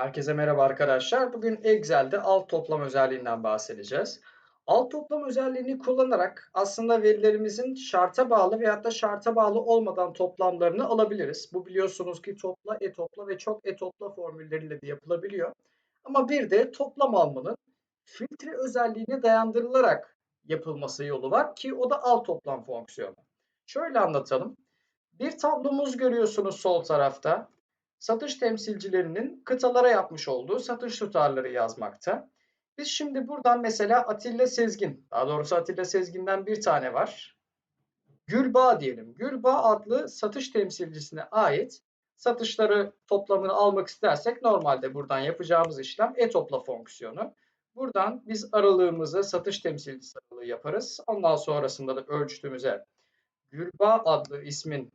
Herkese merhaba arkadaşlar. Bugün Excel'de alt toplam özelliğinden bahsedeceğiz. Alt toplam özelliğini kullanarak aslında verilerimizin şarta bağlı veyahut da şarta bağlı olmadan toplamlarını alabiliriz. Bu biliyorsunuz ki topla, e-topla ve çok e-topla formülleriyle de yapılabiliyor. Ama bir de toplam almanın filtre özelliğine dayandırılarak yapılması yolu var ki o da alt toplam fonksiyonu. Şöyle anlatalım. Bir tablomuz görüyorsunuz sol tarafta satış temsilcilerinin kıtalara yapmış olduğu satış tutarları yazmakta. Biz şimdi buradan mesela Atilla Sezgin, daha doğrusu Atilla Sezgin'den bir tane var. Gülbağ diyelim. Gülbağ adlı satış temsilcisine ait satışları toplamını almak istersek normalde buradan yapacağımız işlem e-topla fonksiyonu. Buradan biz aralığımızı satış temsilcisi aralığı yaparız. Ondan sonrasında da ölçtüğümüze Gülbağ adlı ismin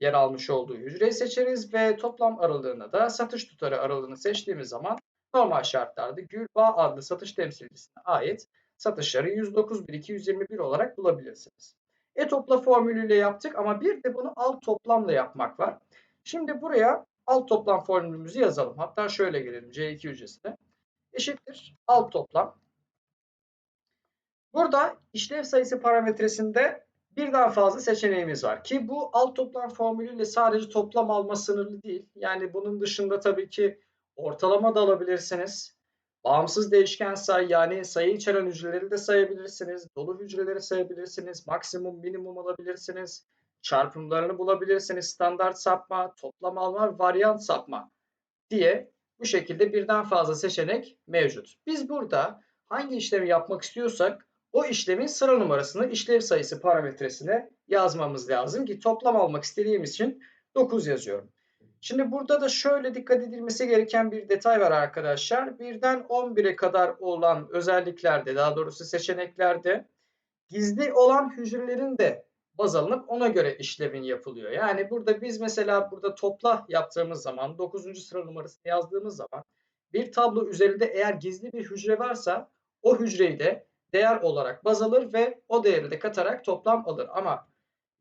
yer almış olduğu hücreyi seçeriz ve toplam aralığını da satış tutarı aralığını seçtiğimiz zaman normal şartlarda Gülbağ adlı satış temsilcisine ait satışları 109.221 olarak bulabilirsiniz. E-topla formülüyle yaptık ama bir de bunu alt toplamla yapmak var. Şimdi buraya alt toplam formülümüzü yazalım. Hatta şöyle gelelim C2 hücresine. Eşittir alt toplam. Burada işlev sayısı parametresinde birden fazla seçeneğimiz var. Ki bu alt toplam formülüyle sadece toplam alma sınırlı değil. Yani bunun dışında tabii ki ortalama da alabilirsiniz. Bağımsız değişken sayı yani sayı içeren hücreleri de sayabilirsiniz. Dolu hücreleri sayabilirsiniz. Maksimum minimum alabilirsiniz. Çarpımlarını bulabilirsiniz. Standart sapma, toplam alma, varyant sapma diye bu şekilde birden fazla seçenek mevcut. Biz burada hangi işlemi yapmak istiyorsak o işlemin sıra numarasını işlev sayısı parametresine yazmamız lazım ki toplam almak istediğim için 9 yazıyorum. Şimdi burada da şöyle dikkat edilmesi gereken bir detay var arkadaşlar. Birden 11'e kadar olan özelliklerde daha doğrusu seçeneklerde gizli olan hücrelerin de baz alınıp ona göre işlemin yapılıyor. Yani burada biz mesela burada topla yaptığımız zaman 9. sıra numarasını yazdığımız zaman bir tablo üzerinde eğer gizli bir hücre varsa o hücreyi de değer olarak baz alır ve o değeri de katarak toplam alır. Ama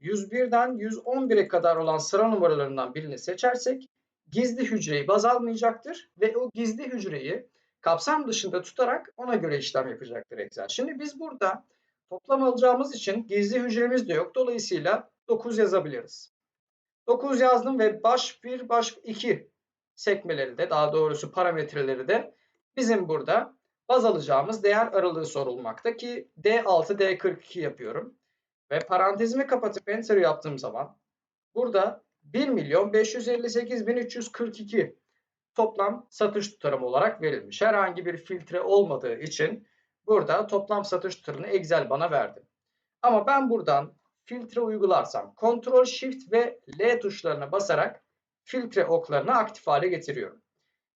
101'den 111'e kadar olan sıra numaralarından birini seçersek gizli hücreyi baz almayacaktır ve o gizli hücreyi kapsam dışında tutarak ona göre işlem yapacaktır Excel. Şimdi biz burada toplam alacağımız için gizli hücremiz de yok. Dolayısıyla 9 yazabiliriz. 9 yazdım ve baş 1, baş 2 sekmeleri de daha doğrusu parametreleri de bizim burada baz alacağımız değer aralığı sorulmakta ki D6, D42 yapıyorum. Ve parantezimi kapatıp enter yaptığım zaman burada 1 milyon 558 bin 342 toplam satış tutarım olarak verilmiş. Herhangi bir filtre olmadığı için burada toplam satış tutarını Excel bana verdi. Ama ben buradan filtre uygularsam Ctrl Shift ve L tuşlarına basarak filtre oklarını aktif hale getiriyorum.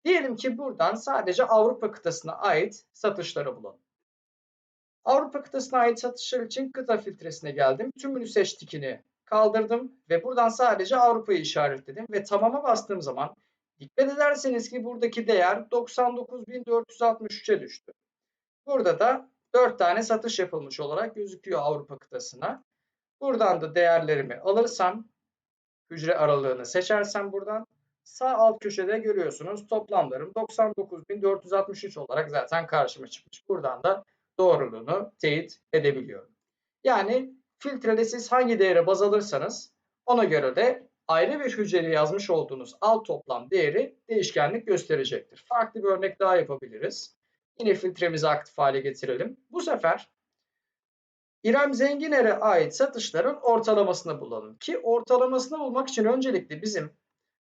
Diyelim ki buradan sadece Avrupa kıtasına ait satışları bulalım. Avrupa kıtasına ait satışlar için kıta filtresine geldim. Tümünü seçtikini kaldırdım ve buradan sadece Avrupa'yı işaretledim ve tamama bastığım zaman dikkat ederseniz ki buradaki değer 99.463'e düştü. Burada da 4 tane satış yapılmış olarak gözüküyor Avrupa kıtasına. Buradan da değerlerimi alırsam hücre aralığını seçersem buradan sağ alt köşede görüyorsunuz toplamlarım 99.463 olarak zaten karşıma çıkmış. Buradan da doğruluğunu teyit edebiliyorum. Yani filtrede siz hangi değere baz alırsanız ona göre de ayrı bir hücreye yazmış olduğunuz alt toplam değeri değişkenlik gösterecektir. Farklı bir örnek daha yapabiliriz. Yine filtremizi aktif hale getirelim. Bu sefer İrem Zenginer'e ait satışların ortalamasını bulalım. Ki ortalamasını bulmak için öncelikle bizim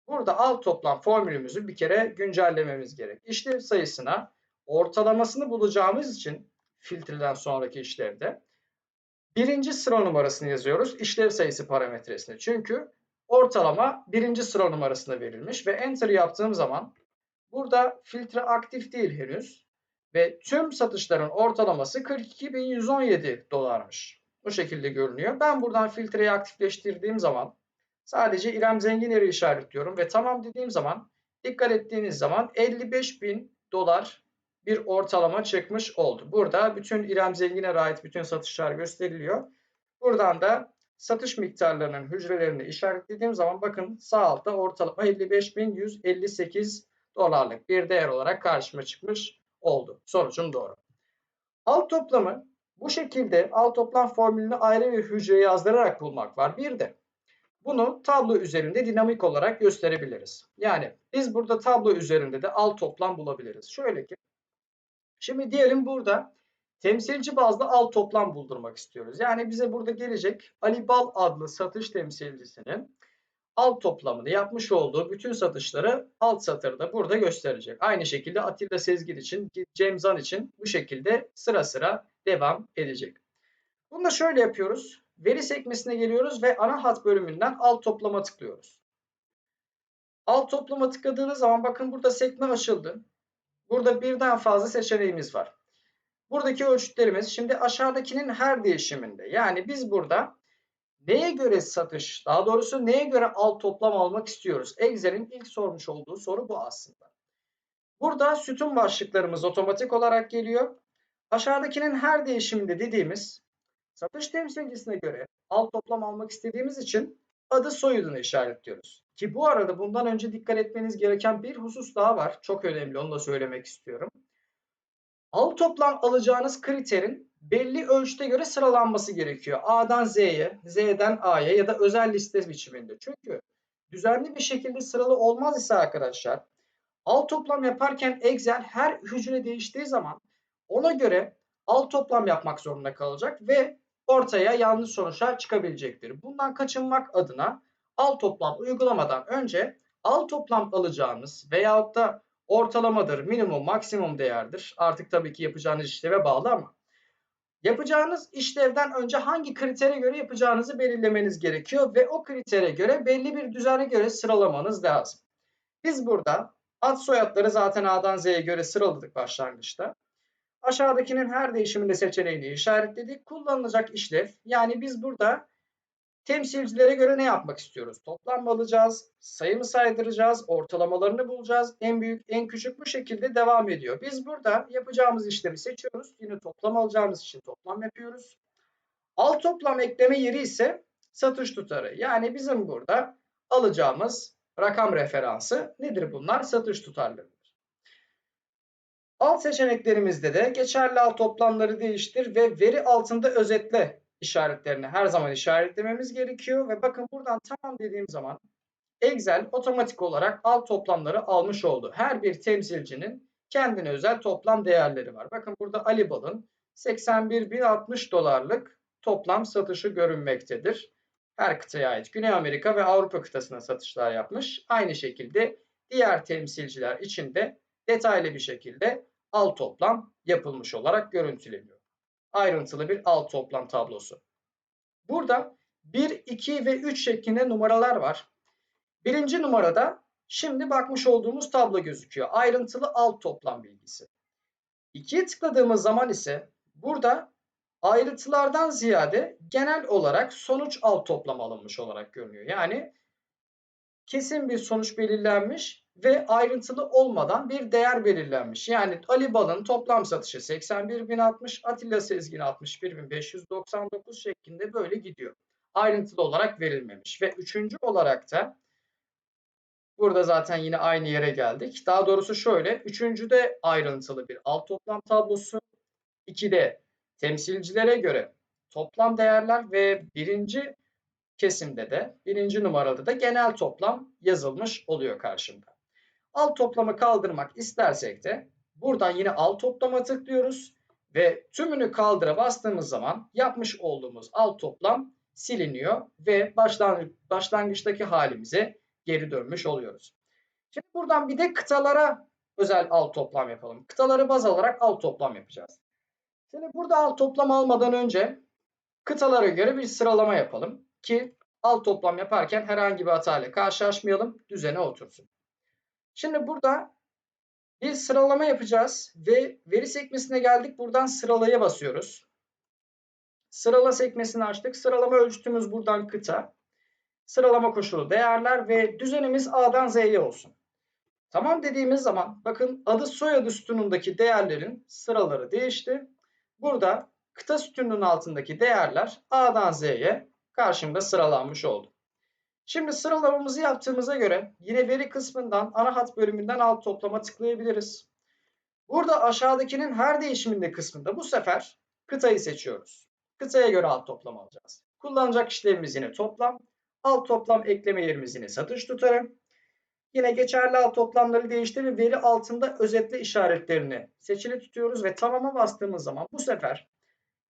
Burada alt toplam formülümüzü bir kere güncellememiz gerek. İşlev sayısına ortalamasını bulacağımız için filtreden sonraki işlevde birinci sıra numarasını yazıyoruz işlev sayısı parametresine. Çünkü ortalama birinci sıra numarasına verilmiş ve enter yaptığım zaman burada filtre aktif değil henüz ve tüm satışların ortalaması 42.117 dolarmış. Bu şekilde görünüyor. Ben buradan filtreyi aktifleştirdiğim zaman Sadece İrem Zenginer'i işaretliyorum ve tamam dediğim zaman dikkat ettiğiniz zaman 55 bin dolar bir ortalama çıkmış oldu. Burada bütün İrem Zenginer'e ait bütün satışlar gösteriliyor. Buradan da satış miktarlarının hücrelerini işaretlediğim zaman bakın sağ altta ortalama 55.158 dolarlık bir değer olarak karşıma çıkmış oldu. Sonucum doğru. Alt toplamı bu şekilde alt toplam formülünü ayrı bir hücreye yazdırarak bulmak var. Bir de bunu tablo üzerinde dinamik olarak gösterebiliriz. Yani biz burada tablo üzerinde de alt toplam bulabiliriz. Şöyle ki şimdi diyelim burada temsilci bazlı alt toplam buldurmak istiyoruz. Yani bize burada gelecek Ali Bal adlı satış temsilcisinin alt toplamını yapmış olduğu bütün satışları alt satırda burada gösterecek. Aynı şekilde Atilla Sezgin için, Cem Zan için bu şekilde sıra sıra devam edecek. Bunu da şöyle yapıyoruz. Veri sekmesine geliyoruz ve ana hat bölümünden alt toplama tıklıyoruz. Alt toplama tıkladığınız zaman bakın burada sekme açıldı. Burada birden fazla seçeneğimiz var. Buradaki ölçütlerimiz şimdi aşağıdakinin her değişiminde. Yani biz burada neye göre satış, daha doğrusu neye göre alt toplam almak istiyoruz? Excel'in ilk sormuş olduğu soru bu aslında. Burada sütun başlıklarımız otomatik olarak geliyor. Aşağıdakinin her değişiminde dediğimiz satış temsilcisine göre alt toplam almak istediğimiz için adı soyadını işaretliyoruz. Ki bu arada bundan önce dikkat etmeniz gereken bir husus daha var. Çok önemli onu da söylemek istiyorum. Alt toplam alacağınız kriterin belli ölçüde göre sıralanması gerekiyor. A'dan Z'ye, Z'den A'ya ya da özel liste biçiminde. Çünkü düzenli bir şekilde sıralı olmaz ise arkadaşlar alt toplam yaparken Excel her hücre değiştiği zaman ona göre alt toplam yapmak zorunda kalacak ve ortaya yanlış sonuçlar çıkabilecektir. Bundan kaçınmak adına alt toplam uygulamadan önce alt toplam alacağınız veyahut da ortalamadır, minimum, maksimum değerdir. Artık tabii ki yapacağınız işleve bağlı ama yapacağınız işlevden önce hangi kritere göre yapacağınızı belirlemeniz gerekiyor ve o kritere göre belli bir düzene göre sıralamanız lazım. Biz burada ad soyadları zaten A'dan Z'ye göre sıraladık başlangıçta. Aşağıdakinin her değişiminde seçeneğini işaretledik. Kullanılacak işlev yani biz burada temsilcilere göre ne yapmak istiyoruz? Toplam alacağız? Sayı mı saydıracağız? Ortalamalarını bulacağız. En büyük, en küçük bu şekilde devam ediyor. Biz burada yapacağımız işlemi seçiyoruz. Yine toplam alacağımız için toplam yapıyoruz. Alt toplam ekleme yeri ise satış tutarı. Yani bizim burada alacağımız rakam referansı nedir bunlar? Satış tutarları. Alt seçeneklerimizde de geçerli alt toplamları değiştir ve veri altında özetle işaretlerini her zaman işaretlememiz gerekiyor. Ve bakın buradan tamam dediğim zaman Excel otomatik olarak alt toplamları almış oldu. Her bir temsilcinin kendine özel toplam değerleri var. Bakın burada Ali Bal'ın 81.060 dolarlık toplam satışı görünmektedir. Her kıtaya ait Güney Amerika ve Avrupa kıtasına satışlar yapmış. Aynı şekilde diğer temsilciler için de detaylı bir şekilde alt toplam yapılmış olarak görüntüleniyor. Ayrıntılı bir alt toplam tablosu. Burada 1, 2 ve 3 şeklinde numaralar var. Birinci numarada şimdi bakmış olduğumuz tablo gözüküyor. Ayrıntılı alt toplam bilgisi. 2'ye tıkladığımız zaman ise burada ayrıntılardan ziyade genel olarak sonuç alt toplam alınmış olarak görünüyor. Yani kesin bir sonuç belirlenmiş ve ayrıntılı olmadan bir değer belirlenmiş. Yani Ali Bal'ın toplam satışı 81.060, Atilla Sezgin 61.599 şeklinde böyle gidiyor. Ayrıntılı olarak verilmemiş. Ve üçüncü olarak da burada zaten yine aynı yere geldik. Daha doğrusu şöyle. Üçüncüde ayrıntılı bir alt toplam tablosu. İkide temsilcilere göre toplam değerler ve birinci kesimde de birinci numarada da genel toplam yazılmış oluyor karşımda. Alt toplamı kaldırmak istersek de buradan yine alt toplama tıklıyoruz ve tümünü kaldıra bastığımız zaman yapmış olduğumuz alt toplam siliniyor ve başlangıçtaki halimize geri dönmüş oluyoruz. Şimdi buradan bir de kıtalara özel alt toplam yapalım. Kıtaları baz alarak alt toplam yapacağız. Şimdi burada alt toplam almadan önce kıtalara göre bir sıralama yapalım ki alt toplam yaparken herhangi bir hatayla karşılaşmayalım, düzene otursun. Şimdi burada bir sıralama yapacağız ve veri sekmesine geldik. Buradan sıralaya basıyoruz. Sırala sekmesini açtık. Sıralama ölçütümüz buradan kıta. Sıralama koşulu değerler ve düzenimiz A'dan Z'ye olsun. Tamam dediğimiz zaman bakın adı soyadı sütunundaki değerlerin sıraları değişti. Burada kıta sütununun altındaki değerler A'dan Z'ye karşımda sıralanmış oldu. Şimdi sıralamamızı yaptığımıza göre yine veri kısmından ana hat bölümünden alt toplama tıklayabiliriz. Burada aşağıdakinin her değişiminde kısmında bu sefer kıtayı seçiyoruz. Kıtaya göre alt toplama alacağız. Kullanacak işlemimiz yine toplam. Alt toplam ekleme yerimiz yine satış tutarı. Yine geçerli alt toplamları değiştirip veri altında özetle işaretlerini seçili tutuyoruz ve tamama bastığımız zaman bu sefer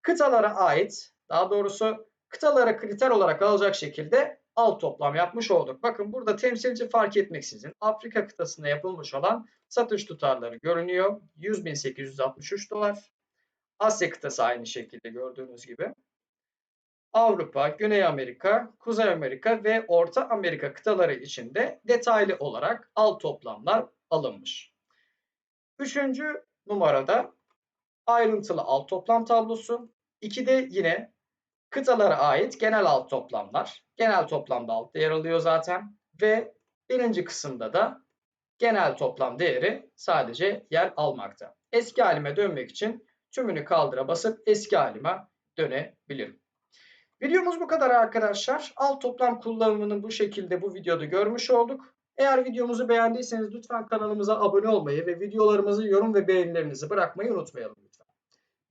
kıtalara ait daha doğrusu kıtalara kriter olarak alacak şekilde alt toplam yapmış olduk. Bakın burada temsilci fark etmeksizin Afrika kıtasında yapılmış olan satış tutarları görünüyor. 100.863 dolar. Asya kıtası aynı şekilde gördüğünüz gibi. Avrupa, Güney Amerika, Kuzey Amerika ve Orta Amerika kıtaları içinde detaylı olarak alt toplamlar alınmış. Üçüncü numarada ayrıntılı alt toplam tablosu. İkide yine kıtalara ait genel alt toplamlar. Genel toplamda altta yer alıyor zaten. Ve birinci kısımda da genel toplam değeri sadece yer almakta. Eski halime dönmek için tümünü kaldıra basıp eski halime dönebilirim. Videomuz bu kadar arkadaşlar. Alt toplam kullanımını bu şekilde bu videoda görmüş olduk. Eğer videomuzu beğendiyseniz lütfen kanalımıza abone olmayı ve videolarımızı yorum ve beğenilerinizi bırakmayı unutmayalım lütfen.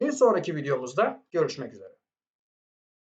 Bir sonraki videomuzda görüşmek üzere.